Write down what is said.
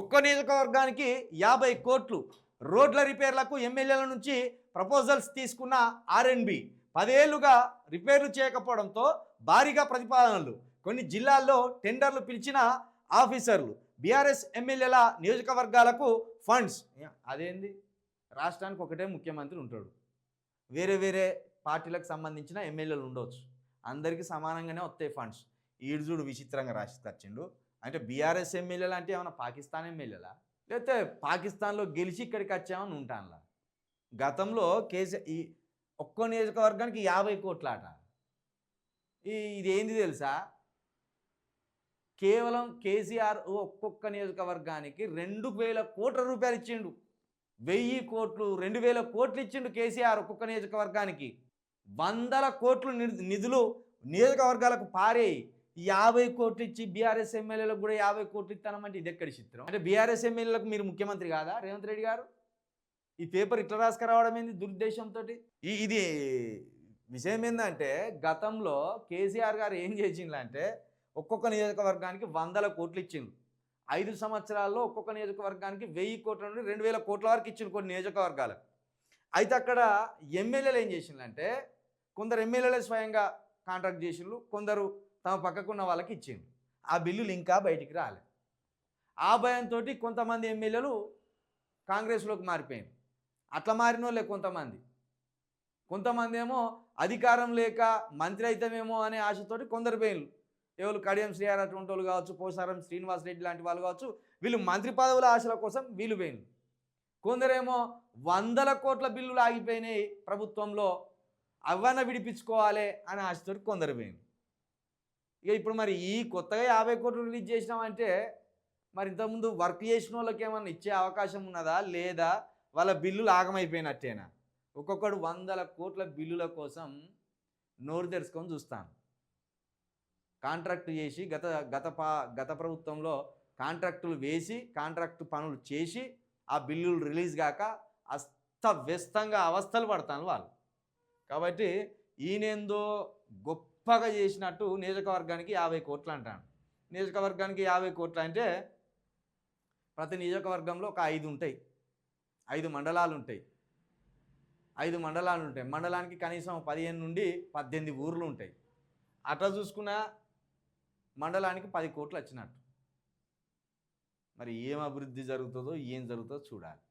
ఒక్క నియోజకవర్గానికి యాభై కోట్లు రోడ్ల రిపేర్లకు ఎమ్మెల్యేల నుంచి ప్రపోజల్స్ తీసుకున్న ఆర్ఎన్బి పదేళ్ళుగా రిపేర్లు చేయకపోవడంతో భారీగా ప్రతిపాదనలు. కొన్ని జిల్లాల్లో టెండర్లు పిలిచిన ఆఫీసర్లు బీఆర్ఎస్ ఎమ్మెల్యేల నియోజకవర్గాలకు ఫండ్స్. అదేంది? రాష్ట్రానికి ఒకటే ముఖ్యమంత్రి ఉంటాడు. వేరే వేరే పార్టీలకు సంబంధించిన ఎమ్మెల్యేలు ఉండవచ్చు అందరికీ సమానంగానే వస్తాయి ఫండ్స్. ఈడు చూడు విచిత్రంగా రాసి తెచ్చిండు. అంటే బీఆర్ఎస్ ఎమ్మెల్యేలు అంటే ఏమైనా పాకిస్తాన్ ఎమ్మెల్యేలా? లేకపోతే పాకిస్తాన్లో గెలిచి ఇక్కడికి వచ్చామని ఉంటానులా? గతంలో కేసీ ఈ ఒక్కో నియోజకవర్గానికి యాభై కోట్లాట. ఈ ఇది ఏంది తెలుసా? కేవలం కేసీఆర్ ఒక్కొక్క నియోజకవర్గానికి రెండు వేల కోట్ల రూపాయలు ఇచ్చిండు. వెయ్యి కోట్లు రెండు వేల కోట్లు ఇచ్చిండు కేసీఆర్ ఒక్కొక్క నియోజకవర్గానికి. వందల కోట్లు నిధు- నిధులు నియోజకవర్గాలకు పారేయి. యాభై కోట్లు ఇచ్చి బీఆర్ఎస్ ఎమ్మెల్యేలకు కూడా యాభై కోట్లు ఇస్తానమంటే ఇది ఎక్కడ చిత్రం? అంటే బీఆర్ఎస్ ఎమ్మెల్యేలకు మీరు ముఖ్యమంత్రి కాదా? రేవంత్ రెడ్డి గారు? ఈ పేపర్ ఇట్లా రాసుకురావడం ఏంది దురుద్దేశంతో ఇది విషయం ఏంటంటే గతంలో కేసీఆర్ గారు ఏం చేసిండ్లంటే ఒక్కొక్క నియోజకవర్గానికి వందల కోట్లు ఇచ్చిండు ఐదు సంవత్సరాల్లో ఒక్కొక్క నియోజకవర్గానికి వెయ్యి కోట్ల నుండి రెండు వేల కోట్ల వరకు ఇచ్చిండు కొన్ని నియోజకవర్గాలకు. అయితే అక్కడ ఎమ్మెల్యేలు ఏం చేసిండ్రంటే కొందరు ఎమ్మెల్యేలే స్వయంగా కాంట్రాక్ట్ చేసిండ్రు కొందరు తమ పక్కకున్న వాళ్ళకి ఇచ్చిండ్రు ఆ బిల్లులు ఇంకా బయటికి రాలే ఆ భయంతో కొంతమంది ఎమ్మెల్యేలు కాంగ్రెస్లోకి మారిపోయింది అట్లా మారిన వాళ్ళే కొంతమంది. కొంతమంది ఏమో అధికారం లేక మంత్రి అవుతామేమో అనే ఆశతోటి కొందరు పోయిన్లు. ఎవరు కడియం శ్రీహార్ అటువంటి వాళ్ళు కావచ్చు పోసారం శ్రీనివాస్ రెడ్డి లాంటి వాళ్ళు కావచ్చు వీళ్ళు మంత్రి పదవుల ఆశల కోసం వీళ్ళు పోయిన్లు. కొందరేమో వందల కోట్ల బిల్లులు ఆగిపోయినాయి ప్రభుత్వంలో అవన్న విడిపించుకోవాలి అనే ఆశతోటి కొందరు పోయిన్లు. ఇక ఇప్పుడు మరి ఈ కొత్తగా యాభై కోట్లు రిలీజ్ చేసినామంటే మరి ఇంతకుముందు వర్క్ చేసిన వాళ్ళకి ఏమన్నా ఇచ్చే అవకాశం ఉన్నదా? లేదా? వాళ్ళ బిల్లులు ఆగమైపోయినట్టేనా? ఒక్కొక్కడు వందల కోట్ల బిల్లుల కోసం నోరు తెరుచుకొని చూస్తాను. కాంట్రాక్ట్ చేసి గత గత పా గత ప్రభుత్వంలో కాంట్రాక్టులు వేసి కాంట్రాక్టు పనులు చేసి ఆ బిల్లులు రిలీజ్ కాక అస్తవ్యస్తంగా అవస్థలు పడతాను వాళ్ళు. కాబట్టి ఈయనేందో గొప్పగా చేసినట్టు నియోజకవర్గానికి యాభై కోట్లు అంటాను నియోజకవర్గానికి యాభై కోట్లు అంటే ప్రతి నియోజకవర్గంలో ఒక ఐదు ఉంటాయి. ఐదు మండలాలు ఉంటాయి. ఐదు మండలాలు ఉంటాయి. మండలానికి కనీసం పదిహేను నుండి పద్దెనిమిది ఊర్లు ఉంటాయి. అట్లా చూసుకున్న మండలానికి పది కోట్లు వచ్చినట్టు. మరి ఏం అభివృద్ధి జరుగుతుందో ఏం జరుగుతుందో చూడాలి.